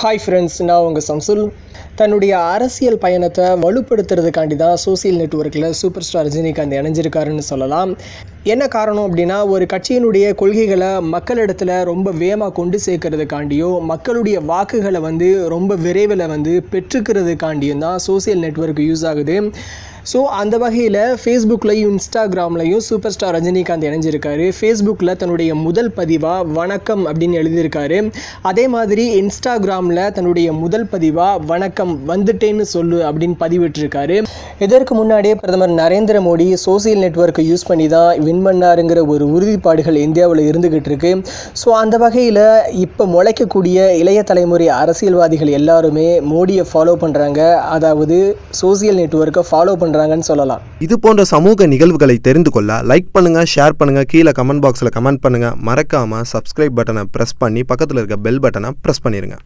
Hi friends நான் உங்கள் சம்சுல். தன்னுடைய அரசியல் பயணத்தை வலுப்படுத்துறதுக்காண்டி தான் சோசியல் நெட்ஒர்க்கில் சூப்பர் ஸ்டார் ரஜினிகாந்த் இணைஞ்சிருக்காருன்னு சொல்லலாம். என்ன காரணம் அப்படின்னா ஒரு கட்சியினுடைய கொள்கைகளை மக்களிடத்தில் ரொம்ப வேகமாக கொண்டு சேர்க்கறதுக்காண்டியோ மக்களுடைய வாக்குகளை வந்து ரொம்ப விரைவில் வந்து பெற்றுக்கிறதுக்காண்டியும் தான் சோசியல் நெட்ஒர்க் யூஸ் ஆகுது. ஸோ அந்த வகையில் ஃபேஸ்புக்லையும் இன்ஸ்டாகிராம்லையும் சூப்பர் ஸ்டார் ரஜினிகாந்த் இணைஞ்சிருக்காரு. ஃபேஸ்புக்கில் தன்னுடைய முதல் பதிவாக வணக்கம் அப்படின்னு எழுதியிருக்காரு. அதே மாதிரி இன்ஸ்டாகிராமில் தன்னுடைய முதல் பதிவாக வணக்கம் வந்துட்டேன்னு சொல்லு அப்படின்னு பதிவிட்டிருக்காரு. இதற்கு முன்னாடியே பிரதமர் நரேந்திர மோடி சோசியல் நெட்ஒர்க்கை யூஸ் பண்ணி தான் வின் பண்ணாருங்கிற ஒரு உறுதிப்பாடுகள் இந்தியாவில் இருந்துகிட்டு இருக்கு. ஸோ அந்த வகையில் இப்போ முளைக்கக்கூடிய இளைய தலைமுறை அரசியல்வாதிகள் எல்லாருமே மோடியை ஃபாலோ பண்ணுறாங்க அதாவது சோசியல் நெட்ஒர்க்கை ஃபாலோ பண்ணுறாங்கன்னு சொல்லலாம். இது போன்ற சமூக நிகழ்வுகளை தெரிந்து கொள்ள லைக் பண்ணுங்கள் ஷேர் பண்ணுங்க கீழே கமெண்ட் பாக்ஸில் கமெண்ட் பண்ணுங்கள் மறக்காமல் சப்ஸ்கிரைப் பட்டனை ப்ரெஸ் பண்ணி பக்கத்தில் இருக்க பெல் பட்டனை ப்ரெஸ் பண்ணிடுங்க